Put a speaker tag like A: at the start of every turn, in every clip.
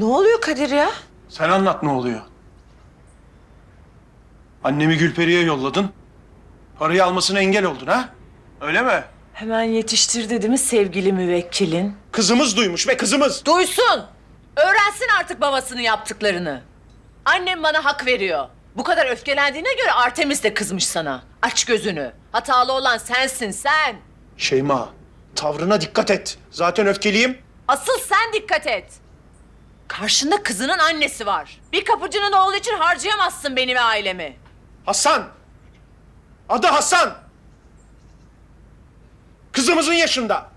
A: Ne oluyor Kadir ya?
B: Sen anlat ne oluyor? Annemi Gülperi'ye yolladın. Parayı almasına engel oldun ha? Öyle mi?
A: Hemen yetiştir dedi mi sevgili müvekkilin?
B: Kızımız duymuş ve kızımız.
A: Duysun. Öğrensin artık babasının yaptıklarını. Annem bana hak veriyor. Bu kadar öfkelendiğine göre Artemis de kızmış sana. Aç gözünü. Hatalı olan sensin sen.
B: Şeyma, tavrına dikkat et. Zaten öfkeliyim.
A: Asıl sen dikkat et. Karşında kızının annesi var. Bir kapıcının oğlu için harcayamazsın beni ve ailemi.
B: Hasan. Adı Hasan. Kızımızın yaşında.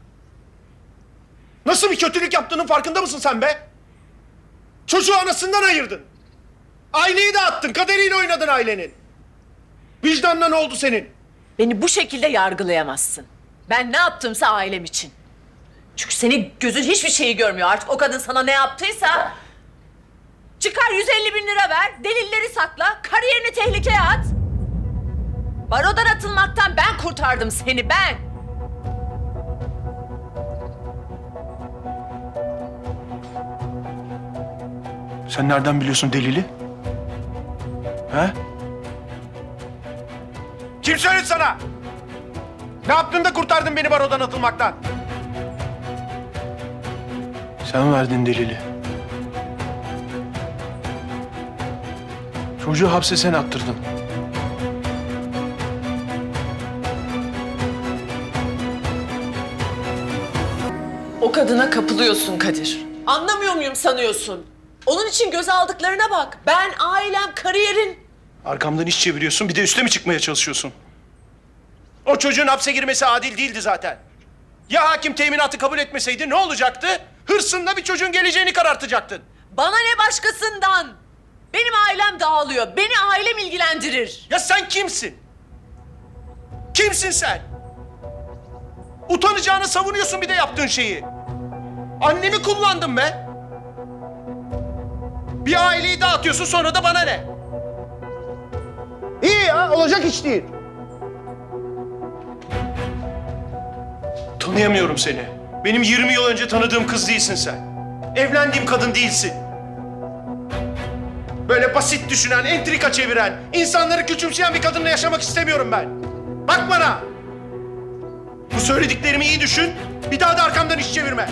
B: Nasıl bir kötülük yaptığının farkında mısın sen be? Çocuğu anasından ayırdın. Aileyi dağıttın, kaderiyle oynadın ailenin. Vicdanla ne oldu senin?
A: Beni bu şekilde yargılayamazsın. Ben ne yaptımsa ailem için. Çünkü senin gözün hiçbir şeyi görmüyor. Artık o kadın sana ne yaptıysa... Çıkar 150 bin lira ver, delilleri sakla, kariyerini tehlikeye at. Barodan atılmaktan ben kurtardım seni, ben.
B: Sen nereden biliyorsun delili? He? Kim söyledi sana? Ne yaptın da kurtardın beni barodan atılmaktan? Sen verdin delili. Çocuğu hapse sen attırdın.
A: O kadına kapılıyorsun Kadir. Anlamıyor muyum sanıyorsun? Onun için göze aldıklarına bak. Ben, ailem, kariyerin.
B: Arkamdan iş çeviriyorsun bir de üste mi çıkmaya çalışıyorsun? O çocuğun hapse girmesi adil değildi zaten. Ya hakim teminatı kabul etmeseydi ne olacaktı? Hırsınla bir çocuğun geleceğini karartacaktın.
A: Bana ne başkasından? Benim ailem dağılıyor. Beni ailem ilgilendirir.
B: Ya sen kimsin? Kimsin sen? Utanacağını savunuyorsun bir de yaptığın şeyi. Annemi kullandın be. Bir aileyi dağıtıyorsun sonra da bana ne? İyi ya olacak iş değil. Tanıyamıyorum seni. Benim 20 yıl önce tanıdığım kız değilsin sen. Evlendiğim kadın değilsin. Böyle basit düşünen, entrika çeviren, insanları küçümseyen bir kadınla yaşamak istemiyorum ben. Bak bana. Bu söylediklerimi iyi düşün. Bir daha da arkamdan iş çevirme.